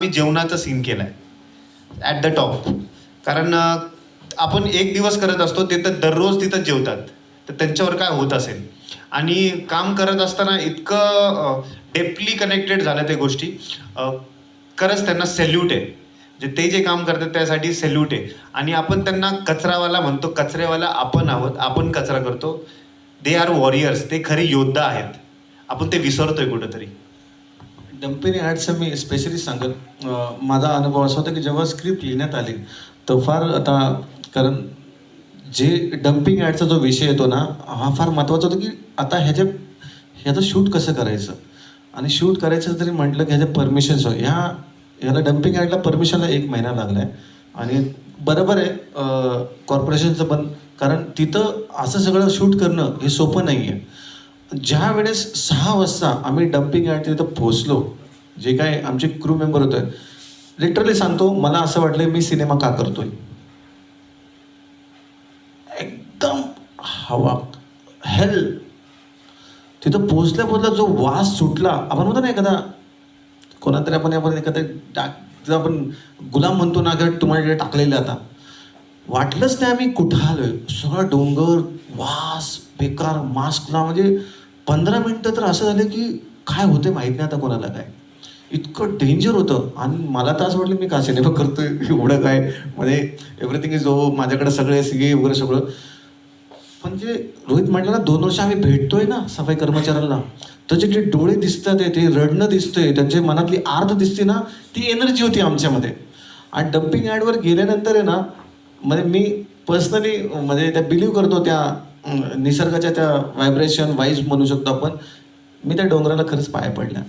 मी जेवणाचा सीन केलाय. At the top कारण आपण एक दिवस करत असतो ते तर दररोज तिथं जेवतात. तर त्यांच्यावर काय होत असेल? आणि काम करत असताना इतकं डेपली कनेक्टेड झालं ते गोष्टी. खरंच त्यांना सेल्यूट आहे. जे ते जे काम करतात त्यासाठी सेल्यूट आहे. आणि आपण त्यांना कचरावाला म्हणतो कचरेवाला आपण आहोत आपण कचरा करतो. दे आर वॉरियर्स ते खरे योद्धा आहेत. आपण ते विसरतोय कुठंतरी. डम्पिनी ॲडचं मी स्पेशली सांगत माझा अनुभव असा होता की जेव्हा स्क्रिप्ट लिहिण्यात आली तर फार आता कारण जे डम्पिंग ॲडचा जो विषय येतो ना हा फार महत्त्वाचा होता की आता ह्याच्या ह्याचं शूट कसं करायचं? आणि शूट करायचं जरी म्हटलं की ह्याच्या परमिशन्स ह्या ह्याला डम्पिंग ॲडला परमिशनला एक महिना लागला आहे आणि बरोबर आहे कॉर्पोरेशनचं पण कारण तिथं असं सगळं शूट करणं हे सोपं नाही आहे ज्या वेळेस सहा वाजता आम्ही डम्पिंग यार्ड तिथं पोहोचलो जे काय आमचे क्रू मेंबर होते लिटरली सांगतो मला असं वाटलं मी सिनेमा का करतोय? एकदम हवा हेल तिथं पोचल्या पोहोचल्या जो वास सुटला आपण म्हणतो ना एखादा कोणातरी आपण आपण एखादा टाक आपण गुलाम म्हणतो ना किंवा तुम्हाला टाकलेलं आता. वाटलंच नाही आम्ही कुठं आलोय. सगळा डोंगर वास बेकार मास्कला म्हणजे पंधरा मिनटं तर असं झालं की काय होते माहीत नाही आता कोणाला काय. इतकं डेंजर होतं. आणि मला तर असं वाटलं मी का सिनेमा करतोय? एवढं काय? म्हणजे एव्हरीथिंग इज ओ माझ्याकडे सगळे सिगे वगैरे सगळं. म्हणजे रोहित म्हटलं ना दोन वर्ष आम्ही भेटतोय ना सफाई कर्मचाऱ्यांना. त्याचे जे डोळे दिसतात ते रडणं दिसतंय. त्यांच्या मनातली आर्ध दिसते ना ती एनर्जी होती आमच्यामध्ये. आणि डम्पिंग ॲडवर गेल्यानंतर आहे ना म्हणजे मी पर्सनली म्हणजे त्या बिलीव्ह करतो त्या निसर्गाच्या त्या व्हायब्रेशन वाईज म्हणू शकतो आपण. मी त्या डोंगराला खरंच पाया पडल्या